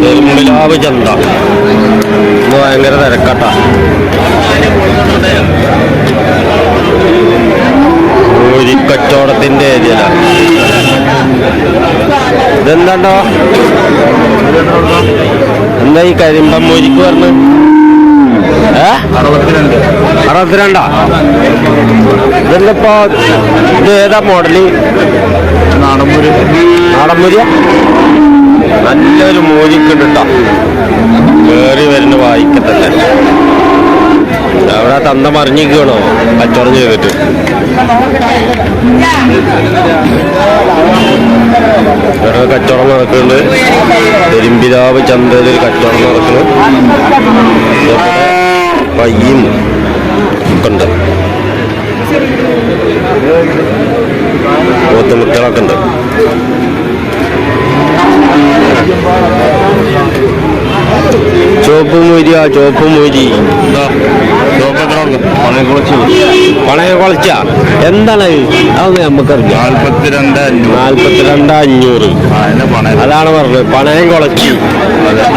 നെടുമുടിലാവ് ചന്ത. ഭയങ്കര തിരക്കട്ട. കച്ചവടത്തിന്റെ ഏരിയ ഇതെന്താണ്ടോ? എന്താ ഈ കരിമ്പം മൂരിക്ക് പറഞ്ഞു അറുപത്തിരണ്ട്. അറുപത്തിരണ്ടാ? ഇതെന്തിപ്പോ? ഇത് ഏതാ മോഡൽ? നാടൻപുരി നാടൻ മുരിയ നല്ലൊരു മോചിക്കിട്ടാ കയറി വരുന്ന വായിക്കത്തന്നെ അവിടെ തന്ന മറിഞ്ഞിക്കണോ കച്ചവടം ചെയ്തിട്ട്. ഇവിടെ കച്ചവടം നടക്കുന്നുണ്ട്. പെരുമ്പിതാവ് ചന്തയിൽ കച്ചവടം നടക്കുന്നു. പയ്യും ഒക്കെ ഉണ്ട്. പോത്തുമുട്ടകളൊക്കെ ഉണ്ട്. ചുവപ്പ് മൂരിയ ചുവപ്പ് മൂരി പണയ കുളച്ച എന്താണ്? അതൊന്ന് നമുക്കറിയാം നാൽപ്പത്തിരണ്ട് അഞ്ഞൂറ്. നാൽപ്പത്തിരണ്ട് അഞ്ഞൂറ്. അതാണ് പറഞ്ഞത്. പണയം കുളച്ചി.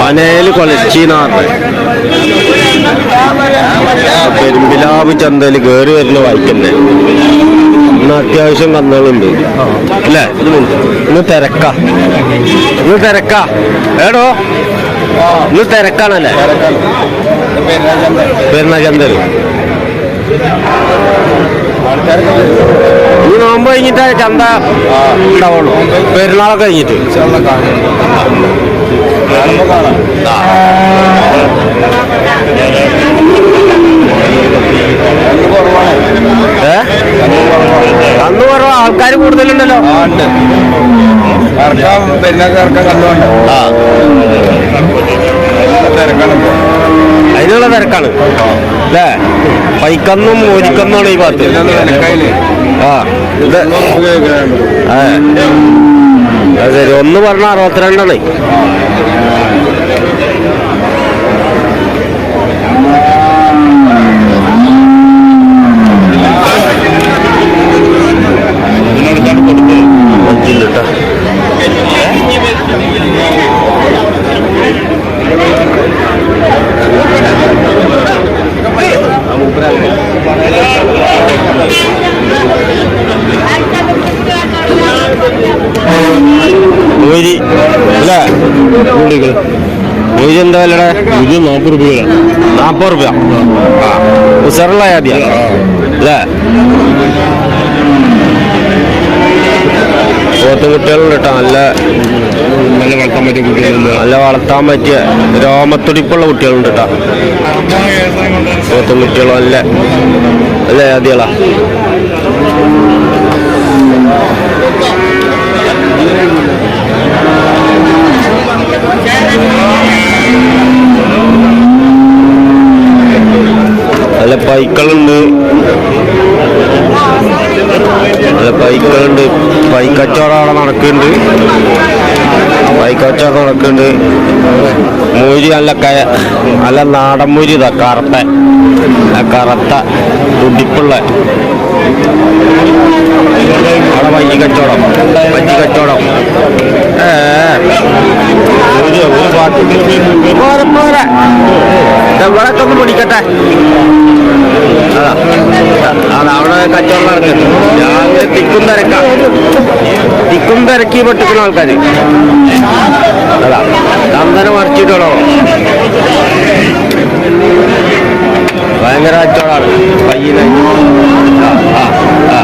പനയിൽ കൊളച്ചി പറഞ്ഞത്. പെരുമ്പിലാവ് ചന്തയിൽ കേറി വരുന്ന വായിക്കന്നെ ഇന്ന് അത്യാവശ്യം വന്നതുണ്ട് അല്ലേ? ഇന്ന് തിരക്ക. ഇന്ന് തിരക്ക. ഏടോ ഇന്ന് തിരക്കാണല്ലേ? പെരുന്നാ ചന്തൽ ഈ നോമ്പ് കഴിഞ്ഞിട്ട് ചന്ത ഉണ്ടാവുള്ളൂ. പെരുന്നാളൊക്കെ കഴിഞ്ഞിട്ട്. ഏ ആൾക്കാർ കൂടുതലുണ്ടല്ലോ. അതിനുള്ള തിരക്കാണ്. അല്ലേ? പൈക്കന്നും മോരിക്കന്നാണ് ഈ ഭാഗത്ത്. ആ ഇത്. ആ. അത് ശരി. ഒന്ന് പറഞ്ഞ അറുപത്തിരണ്ടാണ് മഞ്ചില്ലിട്ടാ മൂരി അല്ലേ മൂരി എന്താ വിലയുടെ ഇത് നാൽപ്പത് രൂപ നാൽപ്പത് രൂപ ഉസറുള്ള ജാതിയാ അല്ലേ? പോത്ത് കുട്ടികളുണ്ട് കേട്ടോ നല്ല നല്ല വളർത്താൻ പറ്റിയ കുട്ടികളുണ്ട്. നല്ല വളർത്താൻ പറ്റിയ രോമത്തുടിപ്പുള്ള കുട്ടികളുണ്ട് കേട്ടോ പോത്തും കുട്ടികളും അല്ല നല്ല ജാതികളാ നടക്കുന്നുണ്ട് മൂരി നല്ല നല്ല നാടൻ മൂരി ഇതാ കറുത്ത കറുത്ത തുടിപ്പുള്ള. അവിടെ വഞ്ചി കച്ചവടം വഞ്ചി കച്ചവടം. ഏ ഒരു പാട്ട്. പിടിക്കട്ടെ. അതാ അവിടെ കച്ചവടം നടക്കുന്നു രാവിലെ തിക്കും തിരക്കാം. തിക്കും തിരക്കി പൊട്ടിക്കുന്ന ആൾക്കാർ അതാ. ചന്ദനം മറിച്ചിട്ടോ ഭയങ്കര കച്ചവടമാണ് പയ്യനെ. ആ ആ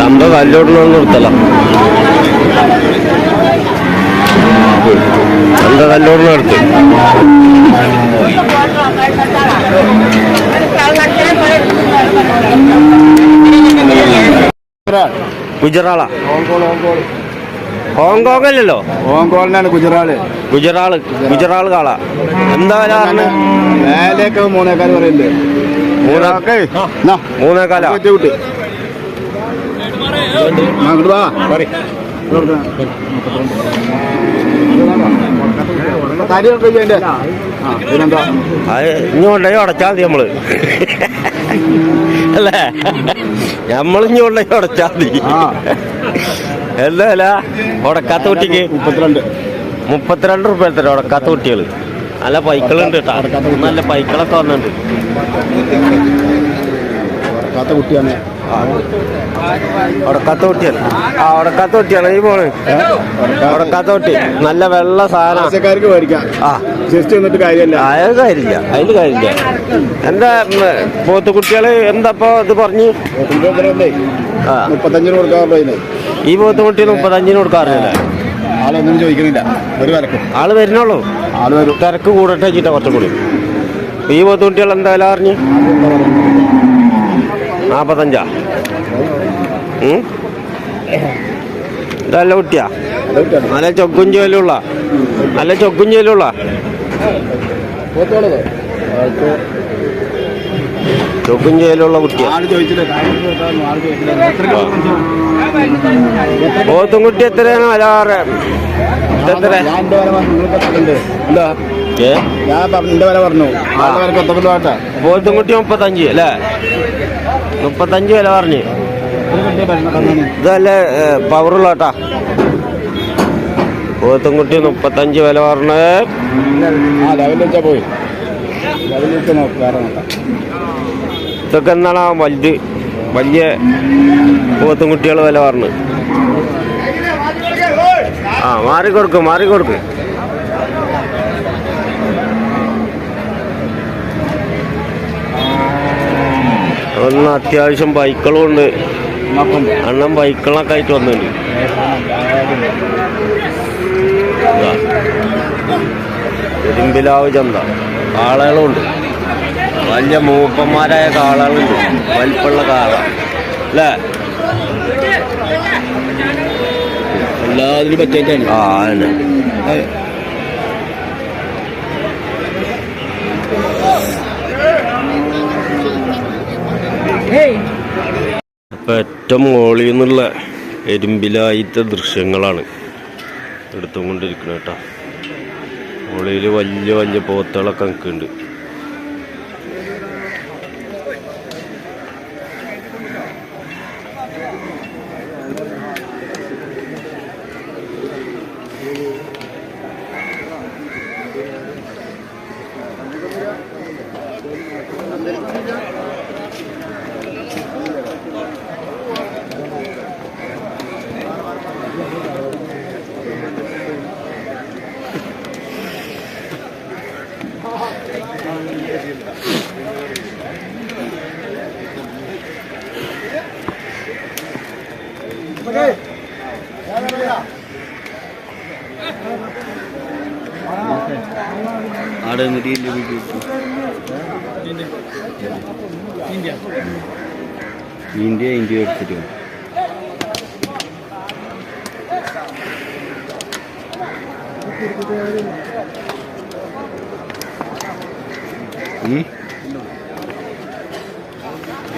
തമ്പ ഗുജറാളാ. ഹോങ്കോങ് അല്ലല്ലോ ഹോങ്കോങ്ങിനാണ് ഗുജറാൾ. ഗുജറാൾ ഗുജറാൾ കാള എന്താ വില പറഞ്ഞ്? മേലേക്ക് മൂന്നേക്കാൽ എന്നാ, മൂന്നേക്കാല വാ. തടി അടച്ചാൽ ആ പിന്നെന്താ? അത് മതി നമ്മൾ. അല്ലേ? നമ്മൾ ഇങ്ങോട്ടേ അടച്ചാൽ ഉടച്ചാൽ മതി. ആ. എന്താ വില ഉടക്കാത്ത കുട്ടിക്ക് മുപ്പത്തിരണ്ട്. മുപ്പത്തിരണ്ട് റുപ്യ തരാം ഉടക്കാത്ത കുട്ടികൾ നല്ല പൈക്കളുണ്ട് കേട്ടോ. നല്ല പൈക്കളൊക്കെ വന്നിട്ടുണ്ട്. കുട്ടിയാണ് ഉടക്കാത്ത കുട്ടിയാണ് ആ ഉടക്കാത്ത കുട്ടിയാണ് ഈ പോണ് ഉടക്കാത്ത കുട്ടി നല്ല വെള്ള സാധനം. ജസ്റ്റ് വന്നിട്ട് കാര്യമല്ല. അത് കാര്യമില്ല. അതിൽ കാര്യമില്ല. എന്താ പോത്തുകുട്ടികൾ എന്താ ഇപ്പൊ ഇത് പറഞ്ഞു? മുപ്പത്തഞ്ചിന് കൊടുക്കാറുള്ളൂ അതിന് ഈ പോത്തുകുട്ടി മുപ്പത്തഞ്ചിന് കൊടുക്കാറില്ല. ആളൊന്നും ചോദിക്കുന്നില്ല. ഒരു വിലക്കും ആൾ വരുന്നുള്ളൂ. ആൾ വരും. തിരക്ക് കൂടട്ടെ വെച്ചിട്ടാ കുറച്ചും കൂടി. ഈ പോത്തുകുട്ടികൾ എന്താ വില ഉം? ഇതല്ല കുട്ടിയാ? നല്ല ചൊക്കും ചേലുള്ള. നല്ല ചൊക്കും ചേലുള്ള. ചൊക്കും ചേലുള്ള കുട്ടിയാ. പോത്തും പോത്തുംകുട്ടി എത്രയാണ്? അലാറ് എത്ര? ഞാൻ പറഞ്ഞു പോത്തും കുട്ടി മുപ്പത്തഞ്ച് അല്ലേ? മുപ്പത്തഞ്ച് വില പറഞ്ഞു. ഇതല്ലേ പവറുള്ള കേട്ടാ പോത്തുംകുട്ടി മുപ്പത്തഞ്ച് വില പറഞ്ഞത് പോയി ഇതൊക്കെ എന്താണ് വലുത് വലിയ പോത്തുംകുട്ടികൾ വില പറഞ്ഞു. ആ മാറിക്കൊടുക്ക് മാറിക്കൊടുക്ക്. ഒന്ന് അത്യാവശ്യം ബൈക്കുകളും ഉണ്ട് അണ്ണൻ ബൈക്കുകളൊക്കെ ആയിട്ട് വന്നിട്ടുണ്ട്. ഇതാ. ഇരുമ്പിലാവ് ചന്ത. കാളകളുണ്ട് വലിയ മൂപ്പന്മാരായ കാളകളുണ്ട്. വലിപ്പുള്ള കാള. അല്ലേ? എല്ലാത്തിനും പറ്റിയിട്ടാണ്. ആ അതന്നെ അപ്പൊ ഏറ്റവും മുകളിൽ നിന്നുള്ള എരുമ്പിലായിത്തെ ദൃശ്യങ്ങളാണ് എടുത്തുകൊണ്ടിരിക്കുന്നത് കേട്ടോ. മുകളിൽ വലിയ വലിയ പോത്തുകളൊക്കെ നിൽക്കുന്നുണ്ട്. Onların değil bir gözü. India. India, India öptürüyor.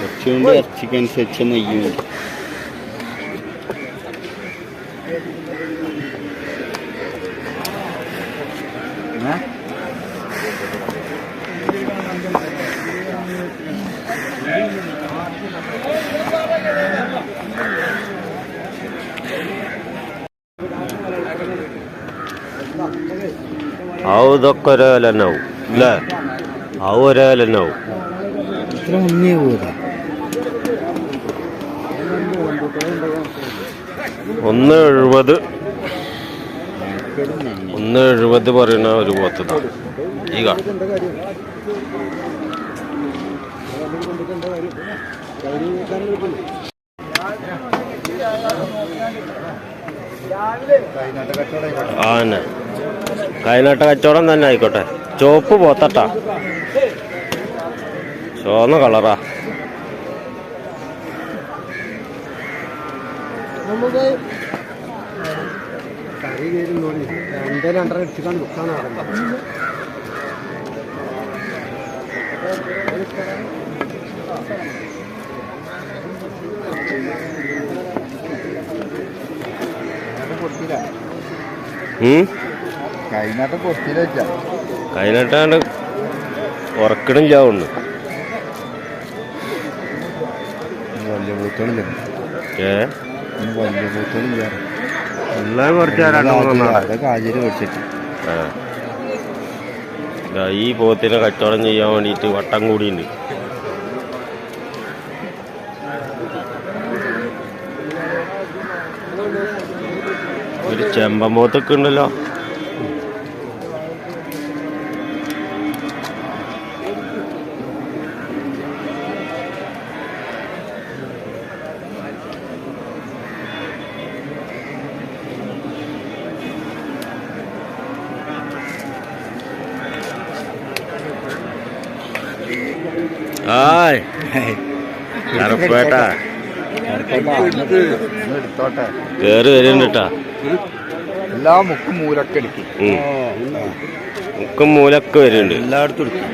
వచ్చి ఉండి చికెన్ సెక్షన్ అయ్యింది ഒരേ വില തന്നെ ആവും അല്ലേ ആ ഒരേ വില തന്നെ ആവും ഇത്ര മുന്നേ പോയതാ. ഒന്ന് എഴുപത്. ഒന്ന് എഴുപത് പറയുന്ന ഒരു പോത്ത് ഈ കാ. ആന. കൈനാട്ട കച്ചവടം തന്നെ ആയിക്കോട്ടെ. ചുവപ്പ് പോത്തട്ടാ. ചുവന്ന കളറാ രണ്ട് കൈനാട്ടം ഉറക്കണം വെക്കാം. അതിനായിട്ടാണ്ട് ഉറക്കണും ചാവുന്നു വലിയ പൂത്തോളില്ല ഏ? വലിയ പൂത്തോളില്ല എല്ലാം കുറച്ച് രണ്ടു മൂന്നെണ്ണം അതൊക്കെ ആചാര്യ മേടിച്ചിട്ട് ദാ ഈ പോത്തിനെ കച്ചവടം ചെയ്യാൻ വേണ്ടിയിട്ട് വട്ടം കൂടിയുണ്ട്. ഒരു ചെമ്പമ്പോത്തൊക്കെ ഉണ്ടല്ലോ. ആയ്. കറുപ്പേട്ടാ. കേറി വരുന്നുണ്ടാ എല്ലാ മുക്കും മൂലൊക്കെ എടുക്കും. മുക്കും മൂലൊക്കെ വരുന്നുണ്ട് എല്ലായിടത്തും എടുക്കും.